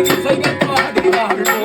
இசைகள் பாடி வாழ்வோம்